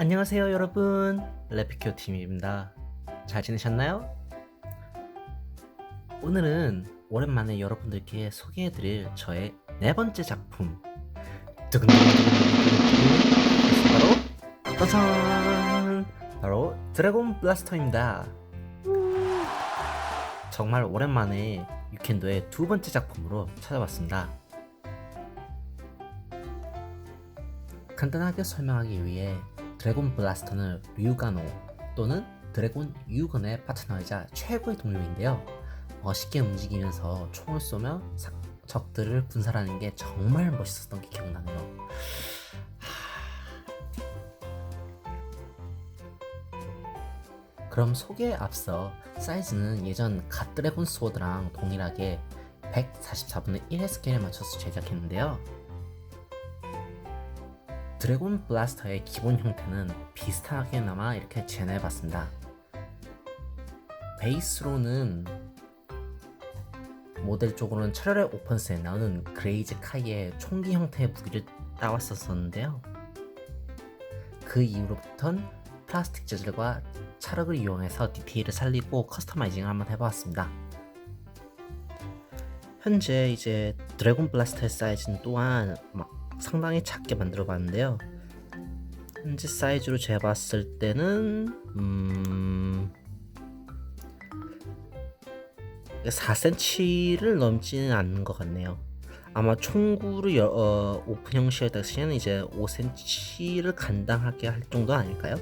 안녕하세요 여러분. 레피큐 팀입니다. 잘 지내셨나요? 오늘은 오랜만에 여러분들께 소개해드릴 저의 네 번째 작품. 두근두근두근두근 바로 짜잔! 바로 드래곤 블라스터입니다. 정말 오랜만에 유캔도의 두 번째 작품으로 찾아왔습니다. 간단하게 설명하기 위해 드래곤 블라스터는 류가노 또는 드래곤 유건의 파트너이자 최고의 동료인데요. 멋있게 움직이면서 총을 쏘며 사- 적들을 분살하는 게 정말 멋있었던 게 기억나네요. 하... 그럼 소개에 앞서 사이즈는 예전 갓 드래곤 소드랑 동일하게 144분의 1의 스케일에 맞춰서 제작했는데요. 드래곤 블라스터의 기본 형태는 비슷하게나마 이렇게 재현해봤습니다. 베이스로는 모델 쪽으로는 철혈의 오펀스에 나오는 그레이즈 카이의 총기 형태의 무기를 따왔었었는데요. 그 이후로부턴 플라스틱 재질과 찰흙을 이용해서 디테일을 살리고 커스터마이징을 한번 해보았습니다. 현재 이제 드래곤 블라스터의 사이즈는 또한 막 상당히 작게 만들어 봤는데요. 현재 사이즈로 재봤을 때는 음 4cm를 넘지는 않는 것 같네요. 아마 총구를 여, 어, 오픈 형식이다 시에는 이제 5cm를 간당하게 할 정도 아닐까요?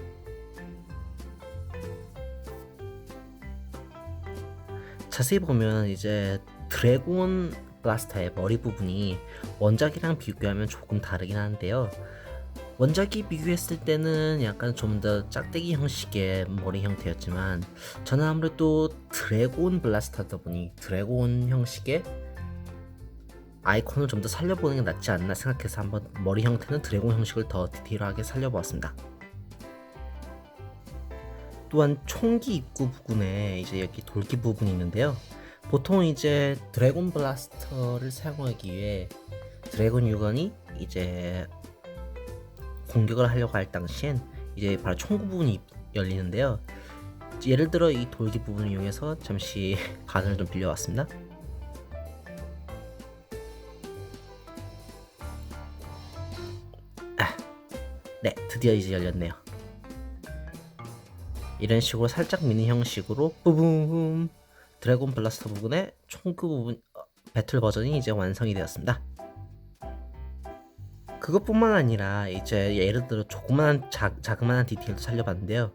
자세히 보면 이제 드래곤 블라스터의 머리 부분이 원작이랑 비교하면 조금 다르긴 한데요. 원작이 비교했을 때는 약간 좀 더 짝대기 형식의 머리 형태였지만 저는 아무래도 드래곤 블라스터다 보니 드래곤 형식의 아이콘을 좀 더 살려보는 게 낫지 않나 생각해서 한번 머리 형태는 드래곤 형식을 더 디테일하게 살려보았습니다. 또한 총기 입구 부분에 이제 여기 돌기 부분이 있는데요. 보통 이제 드래곤 블라스터를 사용하기 위해 드래곤 유건이 이제 공격을 하려고 할 당시엔 이제 바로 총구 부분이 열리는데요. 예를 들어 이 돌기 부분을 이용해서 잠시 가전을 좀 빌려왔습니다. 아, 네, 드디어 이제 열렸네요. 이런 식으로 살짝 미니 형식으로 뿌붐 드래곤 블라스터 부분의 총구 부분 어, 배틀 버전이 이제 완성이 되었습니다. 그것뿐만 아니라 이제 예를 들어 조그만한 자, 자그마한 디테일도 살려봤는데요.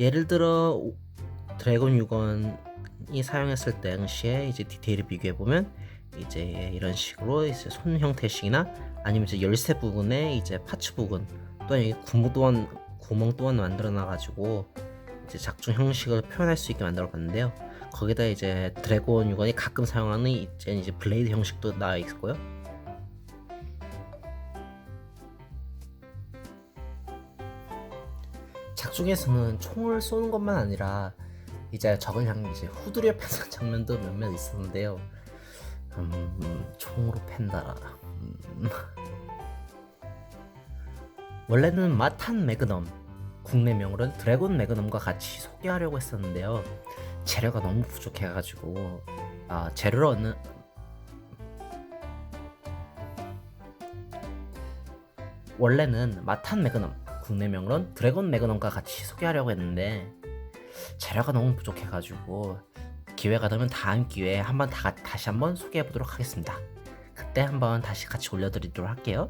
예를 들어 오- 드래곤 6원이 사용했을 당시에 이제 디테일을 비교해 보면 이제 이런 식으로 이제 손 형태식이나 아니면 이제 열쇠 부분에 이제 파츠 부분 또한 구멍 또한 구멍 또한 만들어 놔 가지고 이제 작중 형식을 표현할 수 있게 만들어 봤는데요. 거기다 이제 드래곤 6원이 가끔 사용하는 이제 이제 블레이드 형식도 나와 있고요. 작중에서는 총을 쏘는 것만 아니라 이제 적을 향해 이제 후드려 패는 장면도 몇몇 있었는데요. 음, 총으로 팬다. 음. 원래는 마탄 매그넘 국내명으로는 드래곤 매그넘과 같이 소개하려고 했었는데요. 재료가 너무 부족해가지고 아, 재료를 얻는 원래는 마탄 매그넘 국내명으로는 드래곤 매그넘과 같이 소개하려고 했는데 재료가 너무 부족해가지고 기회가 되면 다음 기회에 한번 다, 다시 한번 소개해 보도록 하겠습니다. 그때 한번 다시 같이 올려드리도록 할게요.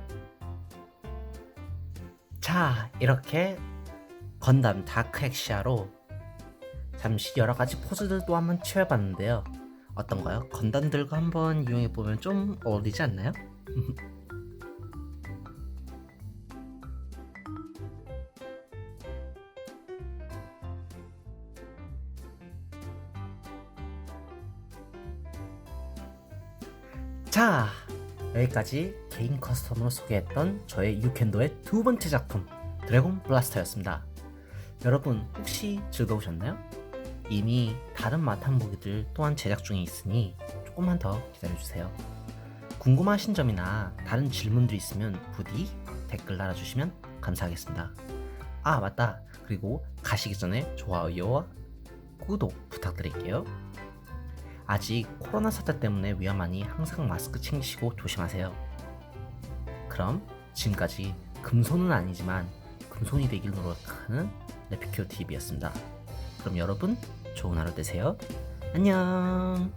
자 이렇게 건담 다크 엑시아로 잠시 여러 가지 포즈들도 한번 취해봤는데요. 어떤가요? 건담들과 한번 이용해 보면 좀 어울리지 않나요? 자 여기까지 개인 커스텀으로 소개했던 저의 유캔도의 두 번째 작품 드래곤 블라스터였습니다. 여러분 혹시 즐거우셨나요? 이미 다른 마탄 무기들 또한 제작 중에 있으니 조금만 더 기다려주세요. 궁금하신 점이나 다른 질문도 있으면 부디 댓글 달아주시면 감사하겠습니다. 아 맞다 그리고 가시기 전에 좋아요와 구독 부탁드릴게요 아직 코로나 사태 때문에 위험하니 항상 마스크 챙기시고 조심하세요 그럼 지금까지 금손은 아니지만 금손이 되길 노력하는 레피큐 TV였습니다 그럼 여러분 좋은 하루 되세요. 안녕